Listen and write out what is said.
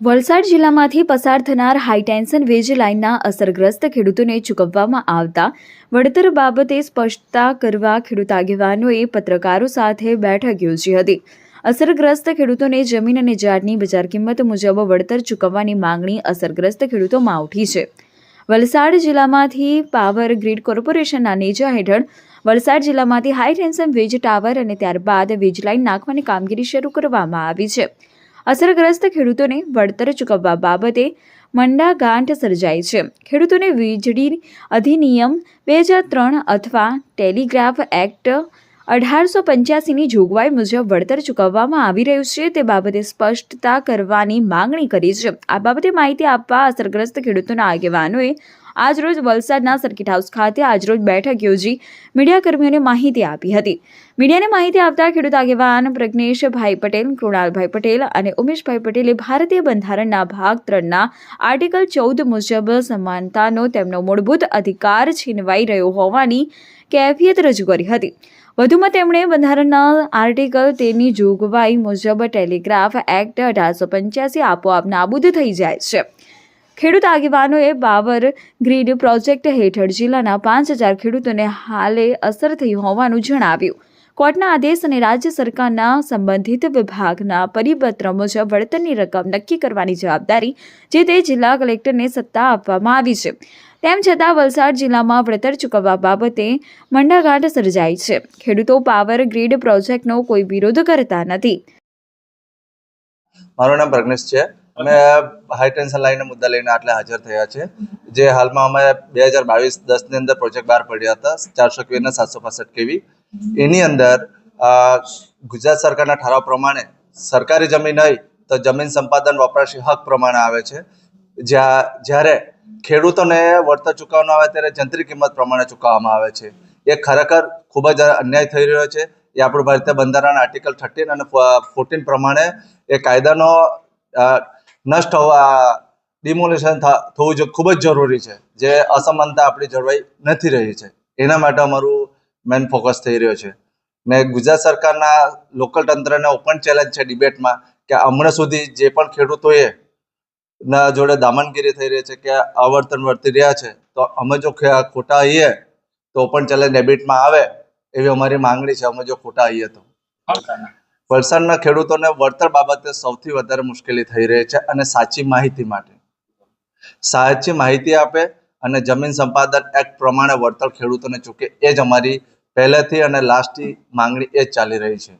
વલસાડ જિલ્લામાંથી પસાર થનાર હાઈટેન્શન વીજ લાઇનના અસરગ્રસ્ત ખેડૂતોને ચૂકવવામાં આવતા વળતર બાબતે સ્પષ્ટતા કરવા ખેડૂત આગેવાનોએ પત્રકારો સાથે બેઠક યોજી હતી. અસરગ્રસ્ત ખેડૂતોને જમીન અને ઝાડની બજાર કિંમત મુજબ વળતર ચૂકવવાની માંગણી અસરગ્રસ્ત ખેડૂતોમાં ઉઠી છે. વલસાડ જિલ્લામાંથી પાવર ગ્રીડ કોર્પોરેશનના નેજા હેઠળ વલસાડ જિલ્લામાંથી હાઈ ટેન્શન વીજ ટાવર અને ત્યારબાદ વીજ લાઇન નાખવાની કામગીરી શરૂ કરવામાં આવી છે. અસરગ્રસ્ત ખેડૂતોને વળતર ચૂકવવા બાબતે મંડાગાંઠ સર્જાઈ છે. ખેડૂતોને વીજળી અધિનિયમ બે હજાર ત્રણ અથવા ટેલિગ્રાફ એક્ટ અઢારસો પંચ્યાસીની જોગવાઈ મુજબ વળતર ચૂકવવામાં આવી રહ્યું છે તે બાબતે સ્પષ્ટતા કરવાની માંગણી કરી છે. આ બાબતે માહિતી આપવા અસરગ્રસ્ત ખેડૂતોના આગેવાનોએ આજરોજ વલસાડના સર્કિટ હાઉસ ખાતે આજરોજ બેઠક યોજી મીડિયાકર્મીઓને માહિતી આપી હતી. મીડિયાને માહિતી આપતા ખેડૂત આગેવાન પ્રજ્ઞેશભાઈ પટેલ, કૃણાલભાઈ પટેલ અને ઉમેશભાઈ પટેલે ભારતીય બંધારણના ભાગ ત્રણના આર્ટિકલ ચૌદ મુજબ સમાનતાનો તેમનો મૂળભૂત અધિકાર છીનવાઈ રહ્યો હોવાની કેફિયત રજૂ કરી હતી. વધુમાં તેમણે બંધારણના આર્ટિકલ તેની જોગવાઈ મુજબ ટેલિગ્રાફ એક્ટ અઢારસો પંચ્યાસી આપોઆપ નાબૂદ થઈ જાય છે. ખેડૂત આગેવાનોએ બાવર ગ્રીડ પ્રોજેક્ટ હેઠળ જિલ્લાના પાંચ હજાર ખેડૂતોને હાલે અસર થઈ હોવાનું જણાવ્યું. કોર્ટના આદેશ અને રાજ્ય સરકારના સંબંધિત વિભાગના પરિપત્ર મુજબ વળતરની રકમ નક્કી કરવાની જવાબદારી જે તે જિલ્લા કલેક્ટરને સત્તા આપવામાં આવી છે. તેમ છતાં વલસાડ જિલ્લામાં વળતર ચૂકવવા બાબતે મંડાઘાટ સર્જાઈ છે. ખેડૂતો પાવર ગ્રીડ પ્રોજેક્ટનો કોઈ વિરોધ કરતા નથી. મારું નામ પ્રજ્ઞેશ છે. અમે હાઈ ટેન્શન લાઈનના મુદ્દા લઈને આટલે હાજર થયા છે. જે હાલમાં અમે બે હજાર બાવીસ દસની અંદર પ્રોજેક્ટ બહાર પડ્યા હતા, ચારસો કેવીના સાતસો પાસઠ કેવી. એની અંદર ગુજરાત સરકારના ઠરાવ પ્રમાણે સરકારી જમીન હોય તો જમીન સંપાદન વપરાશી હક પ્રમાણે આવે છે. જ્યાં, જ્યારે ખેડૂતોને વળતર ચૂકવવાનું આવે ત્યારે જંત્રી કિંમત પ્રમાણે ચૂકવવામાં આવે છે. એ ખરેખર ખૂબ જ અન્યાય થઈ રહ્યો છે. એ આપણું ભારતીય બંધારણ આર્ટિકલ થર્ટીન અને ફોર્ટીન પ્રમાણે એ કાયદાનો નષ્ટ હોવા ડિમોલેશન થવું જો ખૂબ જ જરૂરી છે. જે અસમાનતા આપણી જળવાઈ નથી રહી છે. એના માટે અમારું મેન ફોકસ થઈ રહ્યો છે. ને ગુજરાત સરકારના લોકલ તંત્રને ઓપન ચેલેન્જ છે ડિબેટમાં કે હમણાં સુધી જે પણ ખેડૂતોએ ના જોડે દામનગીરી થઈ રહી છે કે આવર્તન વર્તી રહ્યા છે, તો અમે જો ખોટા આવીએ તો ઓપન ચેલેન્જ ડેબિટમાં આવે એવી અમારી માંગણી છે, અમે જો ખોટા આવીએ તો. વલસાડના ખેડૂતોને વળતર બાબતે સૌથી વધારે મુશ્કેલી થઈ રહી છે અને સાચી માહિતી માટે. સાચી માહિતી આપે અને જમીન સંપાદન એક્ટ પ્રમાણે વળતર ખેડૂતોને ચૂકે એ જ અમારી પહેલેથી અને લાસ્ટથી માંગણી એ ચાલી રહી છે.